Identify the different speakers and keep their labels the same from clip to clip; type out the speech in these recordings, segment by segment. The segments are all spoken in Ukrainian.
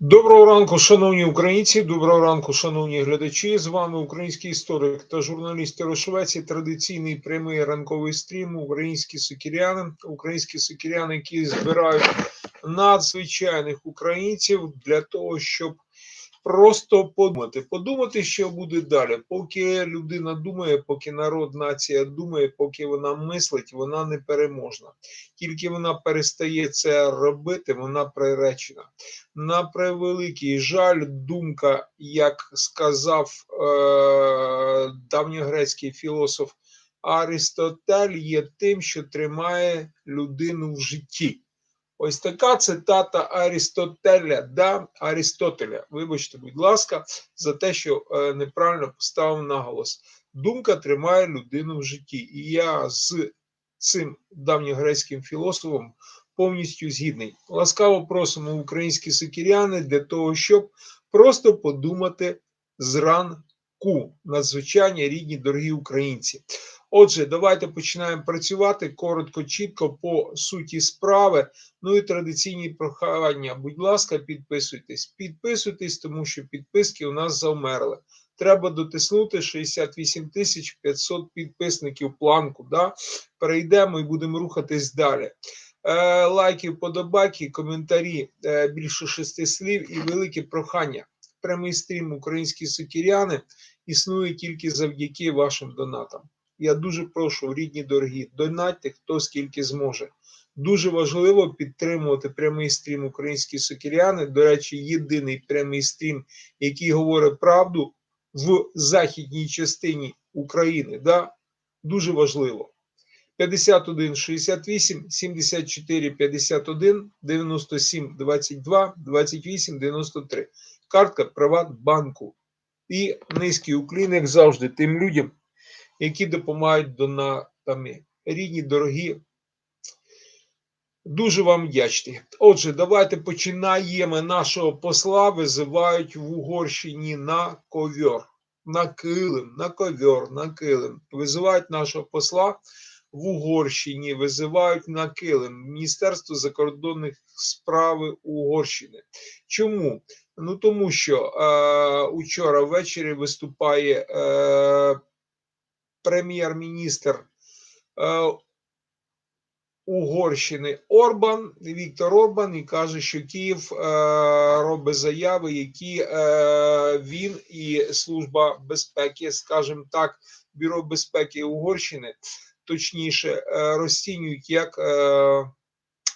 Speaker 1: Доброго ранку, шановні українці. Доброго ранку, шановні глядачі. З вами український історик та журналіст Рошвеці. традиційний прямий ранковий стрім. Українські сокіряни, українські сокіряни, які збирають надзвичайних українців для того, щоб просто подумати. Подумати, що буде далі. Поки людина думає, поки народ, нація думає, поки вона мислить, вона не переможна. Тільки вона перестає це робити, вона приречена. На превеликий жаль, думка, як сказав е, давньогрецький філософ Аристотель, є тим, що тримає людину в житті. Ось така цитата Арістотеля, да, Арістотеля. Вибачте, будь ласка, за те, що е, неправильно поставив наголос. Думка тримає людину в житті. І я з цим давньогрецьким філософом повністю згідний. Ласкаво просимо українські сокіряни для того, щоб просто подумати зранку. Надзвичайні рідні, дорогі українці. Отже, давайте починаємо працювати коротко, чітко по суті справи. Ну і традиційні прохання. Будь ласка, підписуйтесь. Підписуйтесь, тому що підписки у нас завмерли. Треба дотиснути 68 тисяч 500 підписників планку. Да? Перейдемо і будемо рухатись далі. Е, лайки, вподобайки, коментарі, е, більше шести слів і велике прохання. Прямий стрім українські сокіряни існує тільки завдяки вашим донатам. Я дуже прошу, рідні дорогі, донатьте хто скільки зможе. Дуже важливо підтримувати прямий стрім українські сокіряни. До речі, єдиний прямий стрім, який говорить правду в західній частині України. Да? Дуже важливо. 51 68 74 51 97 22 28 93. Картка Приватбанку. І низький уклін, як завжди, тим людям, які допомагають донатами. Рідні, дорогі. Дуже вам вдячні. Отже, давайте починаємо. Нашого посла визивають в Угорщині на ковьор. На килим, на ковьор, на килим. Визивають нашого посла в Угорщині, визивають на килим Міністерство закордонних справ Угорщини. Чому? Ну тому що е, учора ввечері виступає е, прем'єр-міністр е, Угорщини Орбан Віктор Орбан і каже, що Київ е, робить заяви, які е, він і Служба безпеки, скажімо так, Бюро безпеки Угорщини, точніше, розцінюють як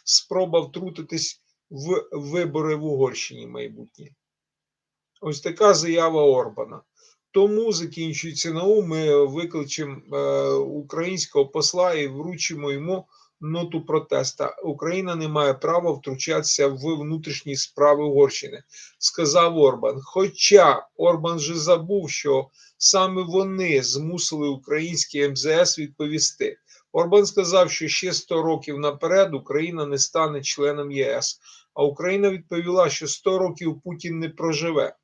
Speaker 1: спроба втрутитись в вибори в Угорщині майбутні. Ось така заява Орбана. Тому закінчується НАУ. Ми викличемо е, українського посла і вручимо йому ноту протеста. Україна не має права втручатися в внутрішні справи Угорщини, сказав Орбан. Хоча Орбан же забув, що саме вони змусили український МЗС відповісти. Орбан сказав, що ще 100 років наперед Україна не стане членом ЄС. А Україна відповіла, що 100 років Путін не проживе.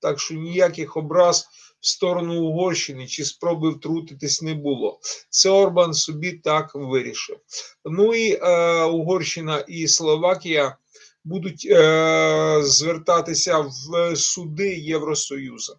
Speaker 1: Так що ніяких образ в сторону Угорщини чи спроби втрутитись не було. Це Орбан собі так вирішив. Ну і е, Угорщина і Словакія будуть е, звертатися в суди Євросоюзу.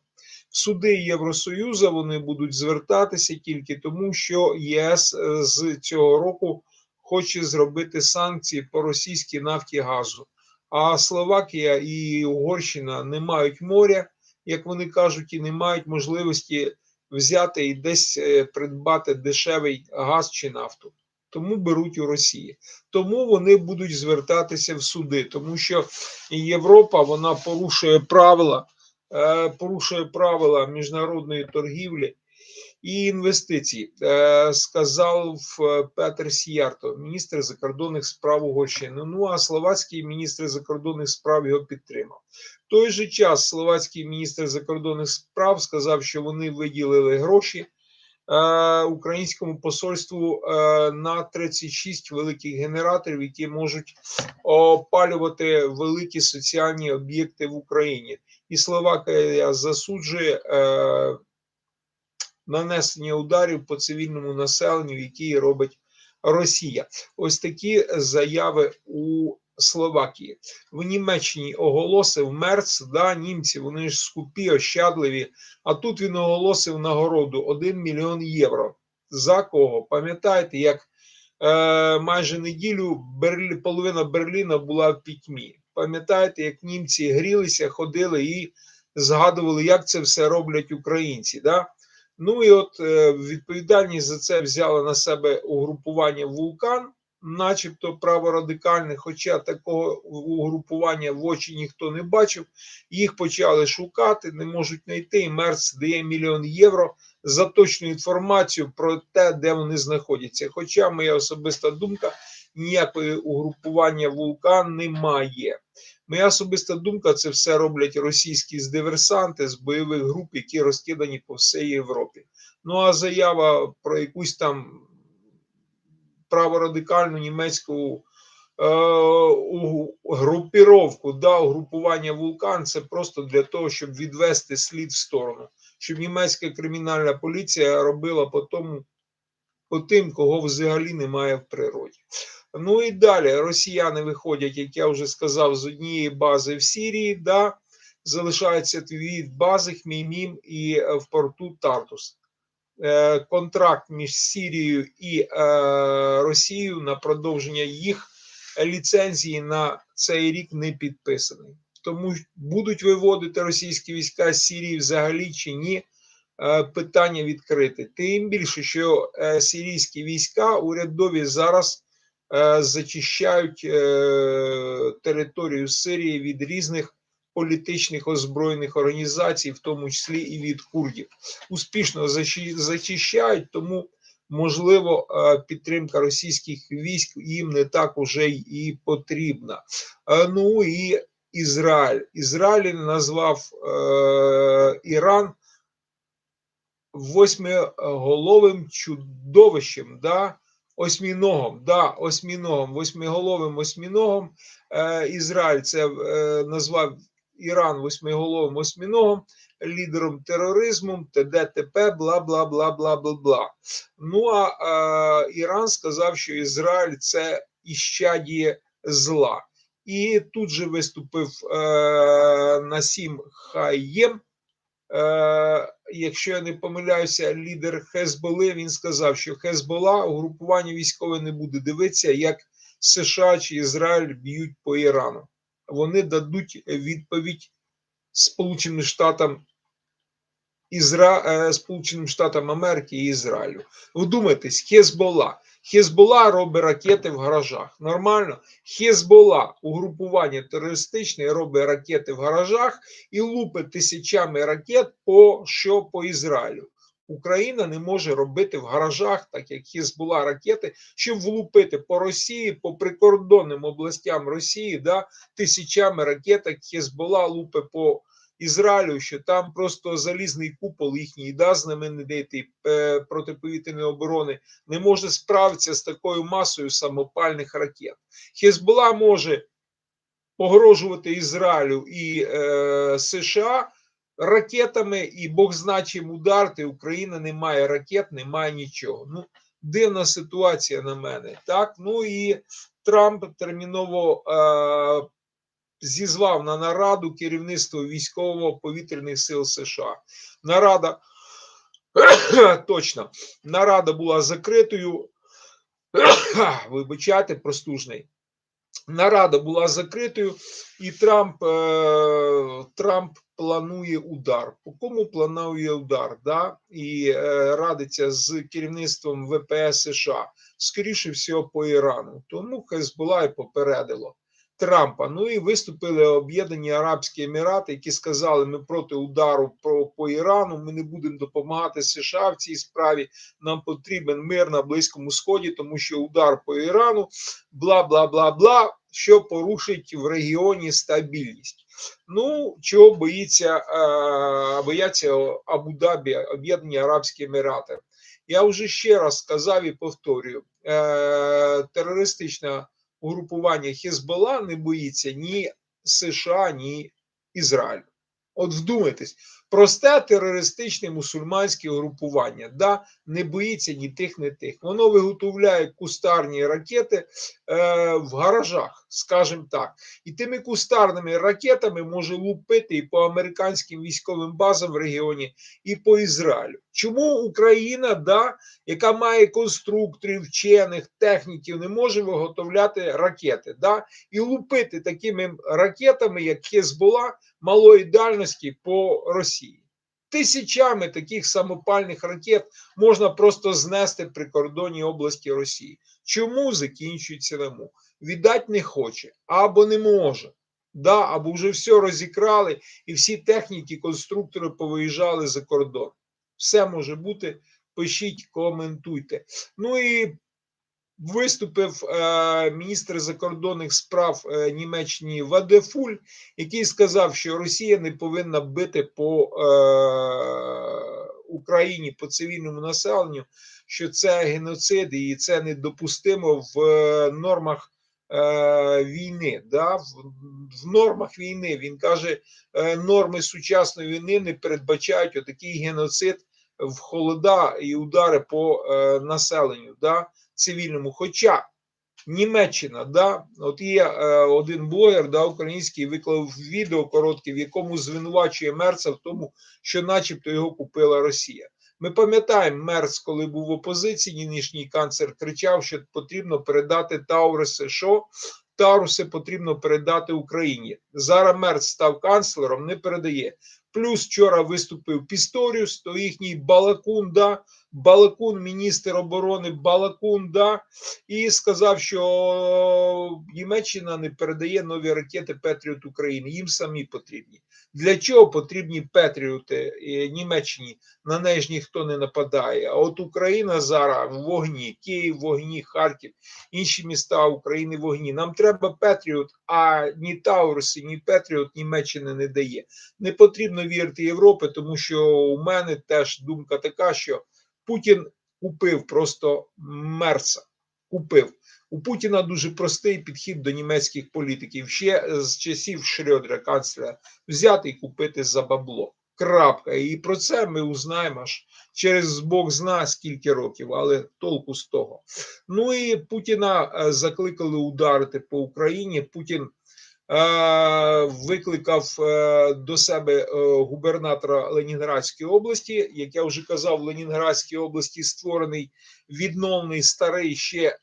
Speaker 1: Суди Євросоюзу вони будуть звертатися тільки тому, що ЄС е, з цього року хоче зробити санкції по російській нафті газу. А Словакія і Угорщина не мають моря, як вони кажуть, і не мають можливості взяти і десь е, придбати дешевий газ чи нафту. Тому беруть у Росії. Тому вони будуть звертатися в суди, тому що Європа вона порушує правила, е, порушує правила міжнародної торгівлі і інвестицій, е, сказав Петер Сіярто, міністр закордонних справ Угорщини. Ну а словацький міністр закордонних справ його підтримав. В той же час словацький міністр закордонних справ сказав, що вони виділили гроші. е, Українському посольству е, на 36 великих генераторів, які можуть опалювати великі соціальні об'єкти в Україні, і Словакія засуджує е, нанесення ударів по цивільному населенню, які робить Росія. Ось такі заяви у Словакії. В Німеччині оголосив Мерц, да, німці, вони ж скупі, ощадливі. А тут він оголосив нагороду 1 мільйон євро. За кого? Пам'ятаєте, як е, майже неділю Берлі, половина Берліна була в пітьмі. Пам'ятаєте, як німці грілися, ходили і згадували, як це все роблять українці. Да? Ну і от е, відповідальність за це взяло на себе угрупування вулкан, начебто праворадикальне, хоча такого угрупування в очі ніхто не бачив. Їх почали шукати, не можуть знайти. І Мерц дає мільйон євро за точну інформацію про те, де вони знаходяться. Хоча моя особиста думка, ніякої угрупування вулкан немає. Моя особиста думка, це все роблять російські диверсанти з бойових груп, які розкидані по всій Європі. Ну а заява про якусь там праворадикальну німецьку е, групіровку, да, угрупування вулкан, це просто для того, щоб відвести слід в сторону, щоб німецька кримінальна поліція робила по тому, по тим, кого взагалі немає в природі. Ну і далі росіяни виходять, як я вже сказав, з однієї бази в Сірії, да, залишаються дві бази Хмеймім і е, в порту Тартус. Е, контракт між Сірією і е, Росією на продовження їх ліцензії на цей рік не підписаний. Тому будуть виводити російські війська з Сірії взагалі чи ні. Питання відкрите. Тим більше, що сирійські війська урядові зараз зачищають е, територію Сирії від різних політичних озброєних організацій, в тому числі і від курдів. Успішно зачищають, тому можливо е, підтримка російських військ їм не так уже і потрібна. Е, Ну і Ізраїль. Ізраїль назвав е, Іран восьмиголовим чудовищем, да, осьміногом, да, осьміногом, восьмиголовим осьміногом. Е, Ізраїль це е, назвав Іран восьмиголовим осьміногом, лідером тероризму, т.д. т.п. бла бла бла бла бла бла. Ну а е, Іран сказав, що Ізраїль це іщадіє зла. І тут же виступив е, Насім Хаєм. Е, якщо я не помиляюся, лідер Хезболи він сказав, що Хезбола угрупування військове не буде дивитися, як США чи Ізраїль б'ють по Ірану. Вони дадуть відповідь Сполученим Штатам Ізра... е, Сполученим Штатам Америки і Ізраїлю. Вдумайтесь, Хезбола. Хезбола робить ракети в гаражах. Нормально. Хезбола, угрупування терористичне, робить ракети в гаражах і лупить тисячами ракет по що по Ізраїлю. Україна не може робити в гаражах, так як Хезбола ракети, щоб влупити по Росії, по прикордонним областям Росії, да, тисячами ракеток Хезбола лупе по Ізраїлю, що там просто залізний купол їхній да, знаменитий е, протиповітряної оборони не може справитися з такою масою самопальних ракет. Хезбола може погрожувати Ізраїлю і е, США ракетами, і Бог значим ударти. Україна не має ракет, немає нічого. Ну, дивна ситуація на мене. Так, ну і Трамп терміново е, зізвав на нараду керівництво військово-повітряних сил США. Нарада точно нарада була закритою. Вибачайте, простужний. Нарада була закритою, і Трамп е, Трамп планує удар. По кому планує удар? Да? І е, радиться з керівництвом ВПС США. Скоріше всього, по Ірану. Тому Хезбола і попередило Трампа. Ну і виступили Об'єднані Арабські Емірати, які сказали: ми проти удару по Ірану. Ми не будемо допомагати США в цій справі. Нам потрібен мир на Близькому Сході, тому що удар по Ірану, бла бла бла бла, що порушить в регіоні стабільність. Ну чого боїться е, бояться Абу-Дабі, Об'єднані Арабські Емірати. Я вже ще раз сказав і повторюю: е, терористична угрупування Хезбола не боїться ні США, ні Ізраїлю. От вдумайтесь, просте терористичне мусульманське угрупування, да, не боїться ні тих, ні тих. Воно виготовляє кустарні ракети е, в гаражах скажімо так, і тими кустарними ракетами може лупити і по американським військовим базам в регіоні, і по Ізраїлю. Чому Україна, да, яка має конструкторів, вчених, техніків, не може виготовляти ракети, да, і лупити такими ракетами, як Хезбола, малої дальності по Росії? Тисячами таких самопальних ракет можна просто знести при кордоні області Росії. Чому закінчується нему? Віддать не хоче або не може. Да, або вже все розікрали, і всі техніки, конструктори повиїжджали за кордон. Все може бути. Пишіть, коментуйте. Ну і виступив е, міністр закордонних справ е, Німеччини Вадефуль, який сказав, що Росія не повинна бити по е, Україні по цивільному населенню, що це геноцид і це недопустимо в е, нормах. Е, Війни, да, в, нормах війни він каже, е, норми сучасної війни не передбачають отакий геноцид в холода і удари по е, населенню, да, цивільному. Хоча Німеччина, да, от є е, один блогер, да, український, виклав відео коротке, в якому звинувачує Мерца в тому, що, начебто, його купила Росія. Ми пам'ятаємо, Мерц, коли був в опозиції, нинішній канцлер кричав, що потрібно передати Тауруси. Що Тауруси потрібно передати Україні. Зараз Мерц став канцлером, не передає. Плюс вчора виступив Пісторіус, то їхній Балакун, да, Балакун, міністр оборони Балакун, да, і сказав, що Німеччина не передає нові ракети Петріот Україні. Їм самі потрібні. Для чого потрібні Петріоти е, Німеччині? На неї ж ніхто не нападає. А от Україна зараз в вогні, Київ в вогні, Харків, інші міста України в вогні. Нам треба Петріот, а ні Тауруси, ні Петріот Німеччини не дає. Не потрібно вірити Європі, тому що у мене теж думка така, що Путін купив просто мерца. Купив. У Путіна дуже простий підхід до німецьких політиків. Ще з часів Шрёдера, канцлера, взяти і купити за бабло. Крапка. І про це ми узнаємо аж через Бог зна скільки років, але толку з того. Ну і Путіна е, закликали ударити по Україні. Путін викликав е, до себе е, губернатора Ленінградської області. Як я вже казав, в Ленінградській області створений відновлений старий ще е,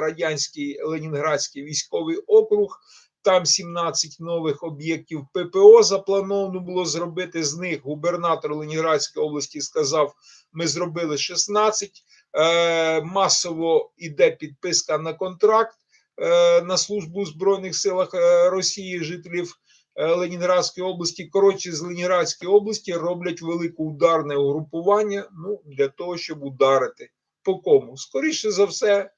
Speaker 1: радянський Ленінградський військовий округ. Там 17 нових об'єктів ППО заплановано було зробити. З них губернатор Ленінградської області сказав: ми зробили 16. Е, масово йде підписка на контракт е, на службу в Збройних силах е, Росії, жителів е, Ленінградської області. Коротше, з Ленінградської області роблять велике ударне угрупування ну, для того, щоб ударити. По кому? Скоріше за все,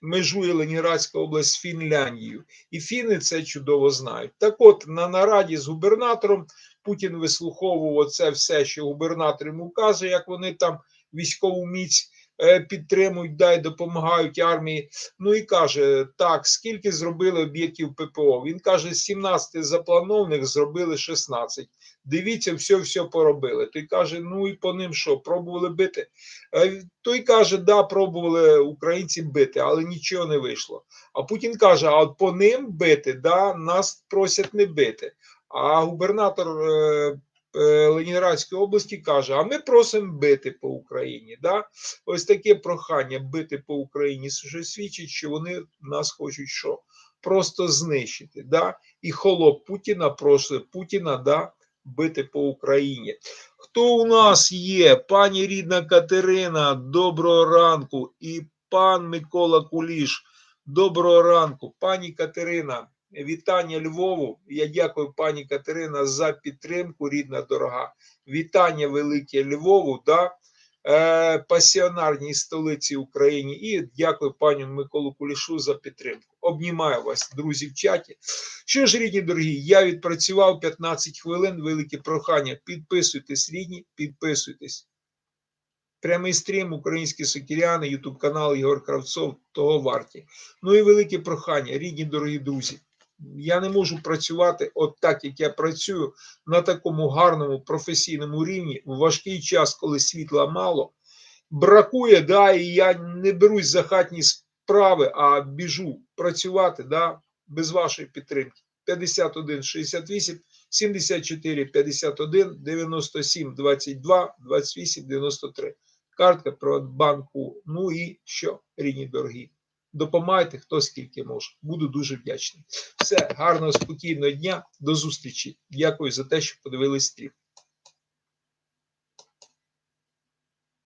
Speaker 1: межує Ленінградська область з Фінляндією. І фіни це чудово знають. Так от, на нараді з губернатором Путін вислуховував це все, що губернатор йому каже, як вони там військову міць е, підтримують, дай допомагають армії. Ну і каже: так, скільки зробили об'єктів ППО? Він каже: з 17 запланованих зробили 16. Дивіться, все, все поробили. Той каже: ну і по ним що, пробували бити? Е, Той каже, да, пробували українці бити, але нічого не вийшло. А Путін каже: а от по ним бити, да, нас просять не бити. А губернатор е, Ленінградської області каже: А ми просимо бити по Україні. Да? Ось таке прохання бити по Україні що свідчить, що вони нас хочуть що? Просто знищити. Да? І холоп Путіна просить Путіна да, бити по Україні. Хто у нас є? Пані рідна Катерина, доброго ранку. І пан Микола Куліш. Доброго ранку, пані Катерина. Вітання Львову. Я дякую пані Катерина за підтримку, рідна дорога. Вітання велике Львову, да? е, пасіонарній столиці України. І дякую пану Миколу Кулішу за підтримку. Обнімаю вас, друзі, в чаті. Що ж, рідні дорогі, я відпрацював 15 хвилин. Велике прохання. Підписуйтесь, рідні, підписуйтесь. Прямий стрім, українські сокіряни, Ютуб канал Ігор Кравцов, того варті. Ну і велике прохання, рідні дорогі друзі. Я не можу працювати от так, як я працюю на такому гарному професійному рівні в важкий час, коли світла мало. Бракує, да, і я не берусь за хатні справи, а біжу працювати. да, без вашої підтримки. 51 68 74 51 97 22 28 93. Картка Приватбанку. Ну і що, рідні дорогі? Допомагайте, хто скільки може. Буду дуже вдячний. Все, гарного, спокійного дня. До зустрічі. Дякую за те, що подивились стрім.